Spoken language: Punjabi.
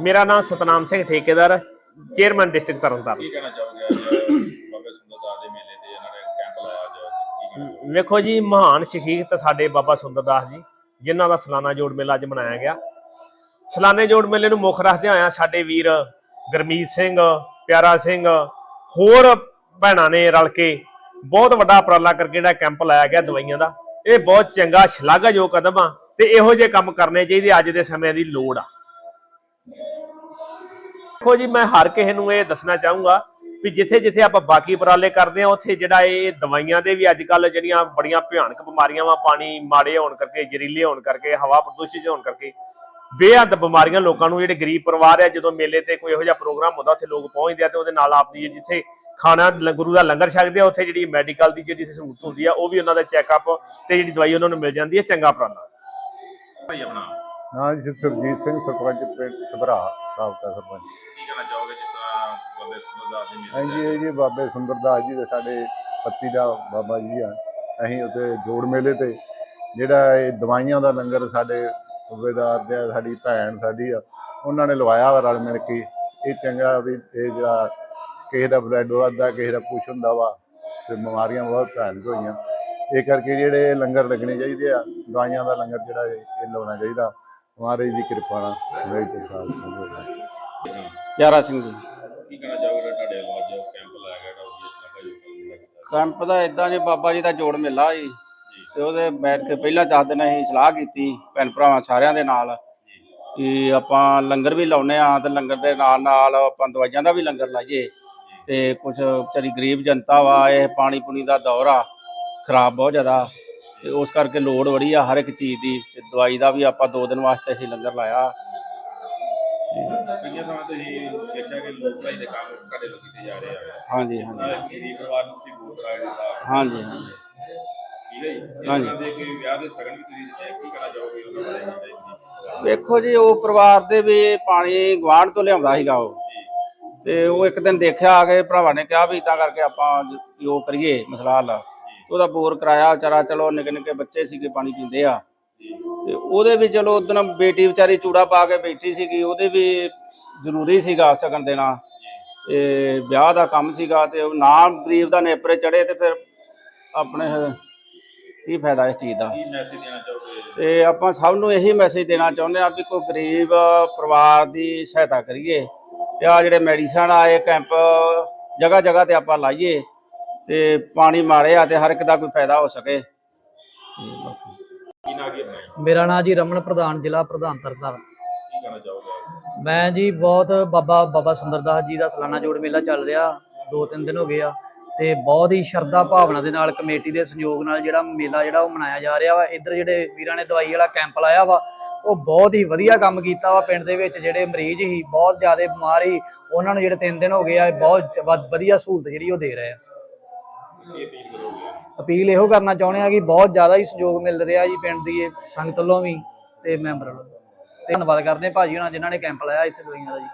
ਮੇਰਾ ਨਾਮ ਸਤਨਾਮ ਸਿੰਘ ਠੇਕੇਦਾਰ ਚੇਅਰਮੈਨ ਡਿਸਟ੍ਰਿਕਟ ਤਰਨਤਾਰਨ। ਕੀ ਕਹਿਣਾ ਚਾਹੋਗੇ ਅੱਜ ਬਾਬਾ ਸੁੰਦਰਦਾਸ ਦੇ ਮੇਲੇ ਤੇ ਇਹਨਾਂ ਨੇ ਕੈਂਪ ਲਾਇਆ ਅੱਜ? ਕੀ ਕਹਿਣਾ ਵੇਖੋ ਜੀ ਮਹਾਨ ਸ਼ਖੀਤ ਸਾਡੇ ਬਾਬਾ ਸੁੰਦਰਦਾਸ ਜੀ ਜਿਨ੍ਹਾਂ ਦਾ ਸਾਲਾਨਾ ਜੋੜ ਮੇਲਾ ਅੱਜ ਮਨਾਇਆ ਗਿਆ। ਸਾਲਾਨੇ ਜੋੜ ਮੇਲੇ ਨੂੰ ਮੁੱਖ ਰੱਖਦੇ ਹੋਇਆ ਸਾਡੇ ਵੀਰ ਗਰਮੀਤ ਸਿੰਘ ਪਿਆਰਾ ਸਿੰਘ ਹੋਰ ਭੈਣਾਂ ਨੇ ਰਲ ਕੇ ਬਹੁਤ ਵੱਡਾ ਉਪਰਾਲਾ ਕਰਕੇ ਜਿਹੜਾ ਕੈਂਪ ਲਾਇਆ ਗਿਆ ਦਵਾਈਆਂ ਦਾ। ਇਹ ਬਹੁਤ ਚੰਗਾ ਸ਼ਲਾਘਾਯੋਗ ਕਦਮ ਆ ਤੇ ਇਹੋ ਜਿਹੇ ਕੰਮ ਕਰਨੇ ਚਾਹੀਦੇ ਅੱਜ ਦੇ ਸਮੇਂ ਦੀ ਲੋੜ ਆ। ਦੇਖੋ ਜੀ ਮੈਂ ਹਰ ਕਿਸੇ ਨੂੰ ਇਹ ਦੱਸਣਾ ਚਾਹੂੰਗਾ ਵੀ ਜਿੱਥੇ ਜਿੱਥੇ ਆਪਾਂ ਬਾਕੀ ਉਪਰਾਲੇ ਕਰਦੇ ਆ ਉੱਥੇ ਜਿਹੜਾ ਇਹ ਦਵਾਈਆਂ ਦੇ ਵੀ ਅੱਜ ਕੱਲ ਜਿਹੜੀਆਂ ਬੜੀਆਂ ਭਿਆਨਕ ਬਿਮਾਰੀਆਂ ਵਾ ਪਾਣੀ ਮਾੜੇ ਹੋਣ ਕਰਕੇ ਜ਼ਹਿਰੀਲੇ ਹੋਣ ਕਰਕੇ ਹਵਾ ਪ੍ਰਦੂਸ਼ਿਤ ਹੋਣ ਕਰਕੇ ਬੇਹੱਦ ਬਿਮਾਰੀਆਂ ਲੋਕਾਂ ਨੂੰ ਜਿਹੜੇ ਗਰੀਬ ਪਰਿਵਾਰ ਆ ਜਦੋਂ ਮੇਲੇ ਤੇ ਕੋਈ ਇਹੋ ਜਿਹਾ ਪ੍ਰੋਗਰਾਮ ਹੁੰਦਾ ਉੱਥੇ ਲੋਕ ਪਹੁੰਚਦੇ ਆ ਤੇ ਉਹਦੇ ਨਾਲ ਆਪਦੀ ਜਿੱਥੇ ਖਾਣਾ ਗੁਰੂ ਦਾ ਲੰਗਰ ਛਕਦੇ ਆ ਉੱਥੇ ਜਿਹੜੀ ਮੈਡੀਕਲ ਦੀ ਜਿਹੜੀ ਸਹੂਲਤ ਹੁੰਦੀ ਆ ਉਹ ਵੀ ਉਹਨਾਂ ਦਾ ਚੈੱਕਅਪ ਤੇ ਜਿਹੜੀ ਦਵਾਈ ਉਹਨਾਂ ਨੂੰ ਮਿਲ ਜਾਂਦੀ ਹੈ ਚੰਗਾ ਉਪਰਾਲਾ। ਭਾਈ ਆਪਣਾ। ਨਾਂ ਜੀ ਸਰਜੀਤ ਸਿੰਘ ਸਰਪੰਚ ਪਿੰਡ ਸਭਰਾ। ਸਾਬਕਾ ਸਰਪੰਚ ਕੀ ਕਹਿਣਾ ਚਾਹੋਗੇ ਜਿਸ ਤਰ੍ਹਾਂ ਬਾਬਾ ਸੁੰਦਰਦਾਸ ਦੇ ਮੇਲੇ ਹਾਂਜੀ ਤੇ ਇਹ ਜੀ ਬਾਬੇ ਸੁੰਦਰਦਾਸ ਜੀ ਦੇ ਸਾਡੇ ਪੱਤੀ ਦਾ ਬਾਬਾ ਜੀ ਆ। ਅਸੀਂ ਉੱਥੇ ਜੋੜ ਮੇਲੇ ਤੇ ਜਿਹੜਾ ਇਹ ਦਵਾਈਆਂ ਦਾ ਲੰਗਰ ਸਾਡੇ ਸੂਬੇਦਾਰ ਦੇ ਆ, ਸਾਡੀ ਭੈਣ ਸਾਡੀ ਆ ਉਹਨਾਂ ਨੇ ਲਵਾਇਆ ਵਾ ਰਲ ਮਿਲ ਕੇ। ਇਹ ਚੰਗਾ ਵੀ ਇਹ ਜਿਹੜਾ ਕਿਸੇ ਦਾ ਬਲੱਡ ਵੱਧਦਾ ਕਿਸੇ ਦਾ ਕੁਛ ਹੁੰਦਾ ਵਾ ਤੇ ਬਿਮਾਰੀਆਂ ਬਹੁਤ ਭੈਣਕ ਹੋਈਆਂ ਇਹ ਕਰਕੇ ਜਿਹੜੇ ਲੰਗਰ ਲੱਗਣੇ ਚਾਹੀਦੇ ਆ ਦਵਾਈਆਂ ਦਾ ਲੰਗਰ ਜਿਹੜਾ ਇਹ ਇਹ ਲਾਉਣਾ ਚਾਹੀਦਾ। ਮਹਾਰਾਜ ਦੀ ਕਿਰਪਾ ਨਾਲ ਮੇਰੀ ਪ੍ਰਸਾਦ ਹੋਵੇ ਯਾਰਾ ਸਿੰਘ ਜੀ। ਕੀ ਕਹਿਣਾ ਚਾਹੋਗੇ ਤੁਹਾਡੇ ਵੱਲੋਂ ਅੱਜ ਕੈਂਪ ਲਾਇਆ ਗਿਆ ਜਿਹੜਾ ਕੀਤਾ ਕੈਂਪ ਦਾ ਇਦਾਂ ਜੀ ਬਾਬਾ ਜੀ ਦਾ ਜੋੜ ਮੇਲਾ ਜੀ ਤੇ ਉਹਦੇ ਬੈਠ ਕੇ ਪਹਿਲਾਂ ਦਸ ਦਿਨ ਅਸੀਂ ਸਲਾਹ ਕੀਤੀ ਭੈਣ ਭਰਾਵਾਂ ਸਾਰਿਆਂ ਦੇ ਨਾਲ ਕਿ ਆਪਾਂ ਲੰਗਰ ਵੀ ਲਾਉਨੇ ਆ ਤੇ ਲੰਗਰ ਦੇ ਨਾਲ ਨਾਲ ਆਪਾਂ ਦਵਾਈਆਂ ਦਾ ਵੀ ਲੰਗਰ ਲਾਈਏ ਤੇ ਕੁਝ ਵਿਚਾਰੀ ਗਰੀਬ ਜਨਤਾ ਵਾ ਇਹ ਪਾਣੀ ਪੁਣੀ ਦਾ ਦੌਰ ਆ ਖਰਾਬ ਬਹੁਤ ਜ਼ਿਆਦਾ। ਤੇ ਉਸ ਕਰਕੇ ਲੋੜ ਬੜੀ ਆ ਹਰ ਇੱਕ ਚੀਜ਼ ਦੀ। ਤੇ ਦਵਾਈ ਦਾ ਵੀ ਆਪਾਂ ਦੋ ਦਿਨ ਵਾਸਤੇ ਅਸੀਂ ਲੰਗਰ ਲਾਇਆ। ਕਈਆਂ ਥਾਵਾਂ ਤੇ ਇਹ ਦੇਖਿਆ ਕਿ ਲੋਕ ਭਾਈ ਦੇ ਕੰਮ ਤੁਹਾਡੇ ਲੋਕ ਕੀਤੇ ਜਾ ਰਹੇ ਆ। ਹਾਂਜੀ ਹਾਂਜੀ। ਇਹ ਗਰੀਬ ਪਰਿਵਾਰ ਨੂੰ ਤੁਸੀਂ ਬੂਟ ਕਰਾ ਦਿੱਤਾ। ਹਾਂਜੀ ਹਾਂਜੀ। ਠੀਕ ਹੈ ਜੀ? ਇਸ ਹਾਂਜੀ। ਤਰ੍ਹਾਂ ਦੇ ਕਿ ਵਿਆਹ ਦੇ ਸਗਨ ਵੀ ਤੁਸੀਂ ਦਿੱਤੇ ਕੀ ਕਹਿਣਾ ਚਾਹੋਗੇ ਉਹਨਾਂ ਬਾਰੇ? ਕੀ ਵੇਖੋ ਜੀ ਉਹ ਪਰਿਵਾਰ ਦੇ ਵੀ ਪਾਣੀ ਗਵਾਂਢ ਤੋਂ ਲਿਆਉਂਦਾ ਸੀਗਾ ਉਹ। ਤੇ ਉਹ ਇੱਕ ਦਿਨ ਦੇਖਿਆ ਆ ਕੇ ਭਰਾਵਾਂ ਨੇ ਕਿਹਾ ਵੀ ਇਦਾਂ ਕਰਕੇ ਆਪਾਂ ਜ- ਵੀ ਉਹ ਕਰੀਏ ਮਸਲਾ ਹੱਲ। ਉਹਦਾ ਬੋਰ ਕਰਾਇਆ ਵਿਚਾਰਾ ਚਲੋ ਨਿੱਕੇ ਨਿੱਕੇ ਬੱਚੇ ਸੀਗੇ ਪਾਣੀ ਪੀਂਦੇ ਆ। ਤੇ ਉਹਦੇ ਵੀ ਚਲੋ ਉਦੋਂ ਬੇਟੀ ਵਿਚਾਰੀ ਚੂੜਾ ਪਾ ਕੇ ਬੈਠੀ ਸੀਗੀ ਉਹਦੇ ਵੀ ਜ਼ਰੂਰੀ ਸੀਗਾ ਸ਼ਗਨ ਦੇਣਾ। ਤੇ ਵਿਆਹ ਦਾ ਕੰਮ ਸੀਗਾ ਤੇ ਉਹ ਨਾ ਗਰੀਬ ਦਾ ਨੇਪਰੇ ਚੜੇ ਤੇ ਫਿਰ ਆਪਣੇ ਕੀ ਫਾਇਦਾ ਇਸ ਚੀਜ਼ ਦਾ? ਕੀ ਮੈਸੇਜ ਦੇਣਾ ਚਾਹੋਗੇ? ਤੇ ਆਪਾਂ ਸਭ ਨੂੰ ਇਹੀ ਮੈਸੇਜ ਦੇਣਾ ਚਾਹੁੰਦੇ ਆ ਵੀ ਕੋਈ ਗਰੀਬ ਪਰਿਵਾਰ ਦੀ ਸਹਾਇਤਾ ਕਰੀਏ। ਤੇ ਆ ਜਿਹੜੇ ਮੈਡੀਸਨ ਆਏ ਕੈਂਪ ਜਗ੍ਹਾ ਜਗ੍ਹਾ ਤੇ ਆਪਾਂ ਲਾਈਏ। ਤੇ ਪਾਣੀ ਮਾਰੇ ਆ ਤੇ ਹਰ ਇੱਕ ਦਾ ਕੋਈ ਫਾਇਦਾ ਹੋ ਸਕੇ। ਮੇਰਾ ਨਾਮ ਜੀ ਰਮਨ ਪ੍ਰਧਾਨ ਜ਼ਿਲ੍ਹਾ ਪ੍ਰਧਾਨ ਤਰਨਤਾਰਨ। ਕੀ ਕਹਿਣਾ ਚਾਹੋਗੇ ਮੈਂ ਜੀ ਬਹੁਤ ਬਾਬਾ ਬਾਬਾ ਸੁੰਦਰਦਾਸ ਜੀ ਦਾ ਸਾਲਾਨਾ ਜੋੜ ਮੇਲਾ ਚੱਲ ਰਿਹਾ ਦੋ ਤਿੰਨ ਦਿਨ ਹੋ ਗਏ ਆ ਤੇ ਬਹੁਤ ਹੀ ਸ਼ਰਧਾ ਭਾਵਨਾ ਦੇ ਨਾਲ ਕਮੇਟੀ ਦੇ ਸਹਿਯੋਗ ਨਾਲ ਜਿਹੜਾ ਮੇਲਾ ਜਿਹੜਾ ਉਹ ਮਨਾਇਆ ਜਾ ਰਿਹਾ ਵਾ। ਇੱਧਰ ਜਿਹੜੇ ਵੀਰਾਂ ਨੇ ਦਵਾਈ ਵਾਲਾ ਕੈਂਪ ਲਾਇਆ ਵਾ ਉਹ ਬਹੁਤ ਹੀ ਵਧੀਆ ਕੰਮ ਕੀਤਾ ਵਾ ਪਿੰਡ ਦੇ ਵਿੱਚ। ਜਿਹੜੇ ਮਰੀਜ਼ ਸੀ ਬਹੁਤ ਜ਼ਿਆਦਾ ਬਿਮਾਰ ਸੀ ਉਹਨਾਂ ਨੂੰ ਜਿਹੜੇ ਤਿੰਨ ਦਿਨ ਹੋ ਗਏ ਆ ਬਹੁਤ ਵਧੀਆ ਸਹੂਲਤ ਜਿਹੜੀ ਉਹ ਦੇ ਰਹੇ ਆ। ਕੀ ਅਪੀਲ ਕਰੋਗੇ ਅਪੀਲ ਇਹੋ ਕਰਨਾ ਚਾਹੁੰਦੇ ਆ ਕਿ ਬਹੁਤ ਜ਼ਿਆਦਾ ਹੀ ਸਹਿਯੋਗ ਮਿਲ ਰਿਹਾ ਜੀ ਪਿੰਡ ਦੀ ਸੰਗਤ ਵੱਲੋਂ ਵੀ ਤੇ ਮੈਂਬਰਾਂ ਵੱਲੋਂ। ਤੇ ਧੰਨਵਾਦ ਕਰਦੇ ਆ ਭਾਜੀ ਹੁਣਾਂ ਜਿਨ੍ਹਾਂ ਨੇ ਕੈਂਪ ਲਾਇਆ ਇੱਥੇ ਦਵਾਈਆਂ ਦਾ ਜੀ।